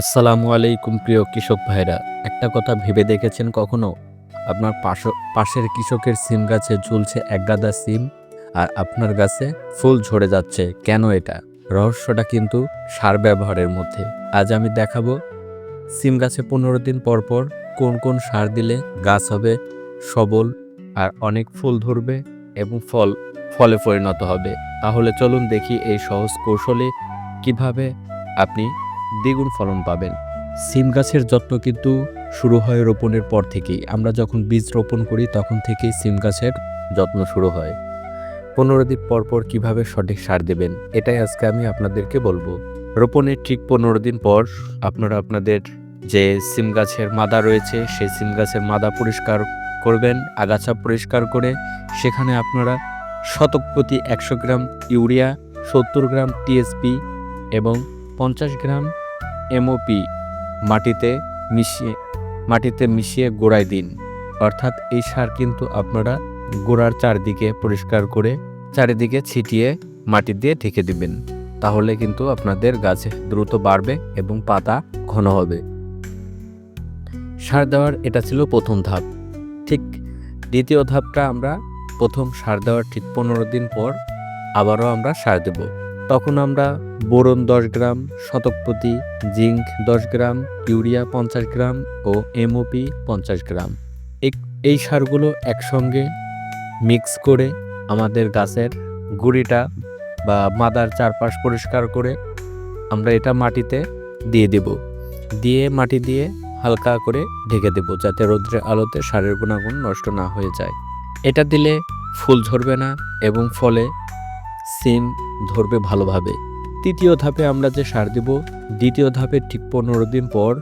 আসসালামু আলাইকুম প্রিয় কৃষক ভাইরা। একটা কথা ভেবে দেখেছেন কখনো? আপনার পাশ পাশের কৃষকের সিম গাছে ঝুলছে এক গাদা সিম আর আপনার গাছে ফুল ঝরে যাচ্ছে। কেন এটা? রহস্যটা কিন্তু সার ব্যবহারের মধ্যে। আজ আমি দেখাবো সিম গাছে পনেরো দিন পর পর কোন কোন সার দিলে গাছ হবে সবল আর অনেক ফুল ধরবে এবং ফল ফলে পরিণত হবে। তাহলে চলুন দেখি এই সহজ কৌশলে কীভাবে আপনি দ্বিগুণ ফলন পাবেন। সিম গাছের যত্ন কিন্তু শুরু হয় রোপণের পর থেকেই। আমরা যখন বীজ রোপণ করি, তখন থেকেই সিম গাছের যত্ন শুরু হয়। পনেরো দিন পর পর কীভাবে সঠিক সার দেবেন, এটাই আজকে আমি আপনাদেরকে বলব। রোপণের ঠিক পনেরো দিন পর আপনারা আপনাদের যে সিম গাছের মাদা রয়েছে, সেই সিম গাছের মাদা পরিষ্কার করবেন, আগাছা পরিষ্কার করে, সেখানে আপনারা শতক প্রতি একশো গ্রাম ইউরিয়া, সত্তর গ্রাম টিএসপি এবং পঞ্চাশ গ্রাম এমওপি মাটিতে মিশিয়ে মাটিতে মিশিয়ে গোড়ায় দিন। অর্থাৎ এই সার কিন্তু আপনারা গোড়ার চারদিকে পরিষ্কার করে চারিদিকে ছিটিয়ে মাটি দিয়ে ঢেকে দিবেন। তাহলে কিন্তু আপনাদের গাছ দ্রুত বাড়বে এবং পাতা ঘন হবে। সার দেওয়ার এটা ছিল প্রথম ধাপ। ঠিক দ্বিতীয় ধাপটা আমরা প্রথম সার দেওয়ার ঠিক পনেরো দিন পর আবারও আমরা সার দেব। তখন আমরা বোরন দশ গ্রাম শতক প্রতি জিঙ্ক দশ গ্রাম, ইউরিয়া পঞ্চাশ গ্রাম ও এমওপি পঞ্চাশ গ্রাম। এই- সারগুলো একসঙ্গে মিক্স করে আমাদের গাছের গুঁড়িটা বা মাদার চারপাশ পরিষ্কার করে আমরা এটা মাটিতে দিয়ে দেব। দিয়ে মাটি দিয়ে হালকা করে ঢেকে দেব যাতে রৌদ্রের আলোতে সারের গুণাগুণ নষ্ট না হয়ে যায়। এটা দিলে ফুল ঝরবে না এবং ফলে সিম ধরবে ভালোভাবে। তৃতীয় ধাপে আমরা যে সার দেব, দ্বিতীয় ধাপে ঠিক পনেরো দিন পর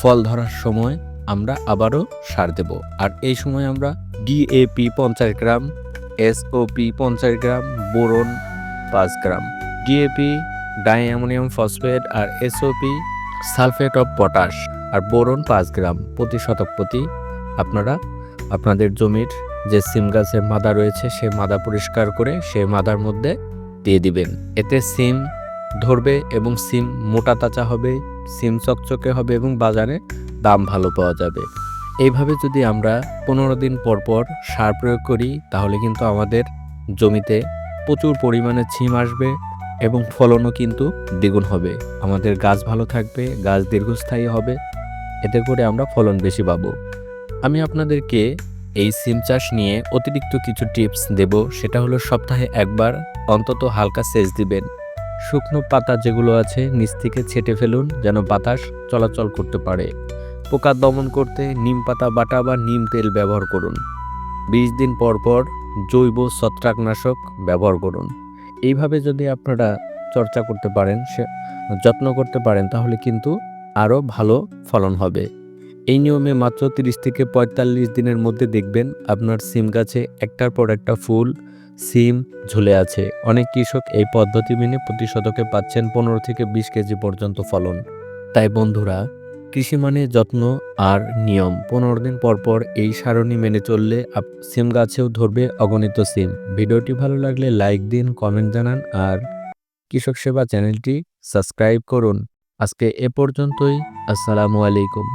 ফল ধরার সময় আমরা আবারও সার দেব। আর এই সময় আমরা ডিএপি পঞ্চাশ গ্রাম এসওপি পঞ্চাশ গ্রাম, বোরন পাঁচ gram. DAP di ammonium phosphate R SOP sulphate of potash আর বোরন পাঁচ গ্রাম প্রতি শতক প্রতি। আপনারা আপনাদের জমির যে সিম গাছের মাদা রয়েছে সেই মাদা পরিষ্কার করে সেই মাদার মধ্যে দিয়ে দিবেন। এতে সিম ধরবে এবং সিম মোটা তাজা হবে, সিম চকচকে হবে এবং বাজারে দাম ভালো পাওয়া যাবে। এইভাবে যদি আমরা পনেরো দিন পর পর সার প্রয়োগ করি, তাহলে কিন্তু আমাদের জমিতে প্রচুর পরিমাণে ছিম আসবে এবং ফলনও কিন্তু দ্বিগুণ হবে। আমাদের গাছ ভালো থাকবে, গাছ দীর্ঘস্থায়ী হবে, এতে করে আমরা ফলন বেশি পাবো। আমি আপনাদেরকে এই সিম চাষ নিয়ে অতিরিক্ত কিছু টিপস দেব, সেটা হলো সপ্তাহে একবার অন্তত হালকা সেচ দিবেন। শুকনো পাতা যেগুলো আছে নিচ থেকে ছেটে ফেলুন যেন বাতাস চলাচল করতে পারে। পোকা দমন করতে নিম পাতা বাটা বা নিম তেল ব্যবহার করুন। বিশ দিন পর পর জৈব ছত্রাকনাশক ব্যবহার করুন। এইভাবে যদি আপনারা চর্চা করতে পারেন, সে যত্ন করতে পারেন, তাহলে কিন্তু আরও ভালো ফলন হবে। এই নিয়মে মাত্র তিরিশ থেকে পঁয়তাল্লিশ দিনের মধ্যে দেখবেন আপনার সিম গাছে একটার পর একটা ফুল সিম ঝুলে আছে। অনেক কৃষক এই পদ্ধতি মেনে প্রতি শতকে পাচ্ছেন পনেরো থেকে বিশ কেজি পর্যন্ত ফলন। তাই বন্ধুরা, কৃষি মানে যত্ন আর নিয়ম। পনেরো দিন পর পর এই সারণি মেনে চললে সিম গাছেও ধরবে অগণিত সিম। ভিডিওটি ভালো লাগলে লাইক দিন, কমেন্ট জানান আর কৃষক সেবা চ্যানেলটি সাবস্ক্রাইব করুন। আজকে এ পর্যন্তই। আসসালামু আলাইকুম।